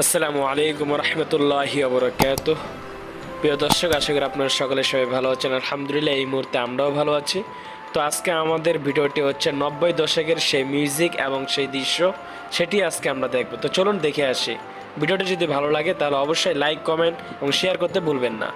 আসসালামু আলাইকুম রহমতুল্লাহি আবরকাত প্রিয় দর্শক, আশা করি আপনারা সকলে সবাই ভালো আছেন। আলহামদুলিল্লাহ, এই মুহূর্তে আমরাও ভালো আছি। তো আজকে আমাদের ভিডিওটি হচ্ছে নব্বই দশকের সেই মিউজিক এবং সেই দৃশ্য, সেটি আজকে আমরা দেখব। তো চলুন দেখে আসি। ভিডিওটি যদি ভালো লাগে, তাহলে অবশ্যই লাইক, কমেন্ট এবং শেয়ার করতে ভুলবেন না।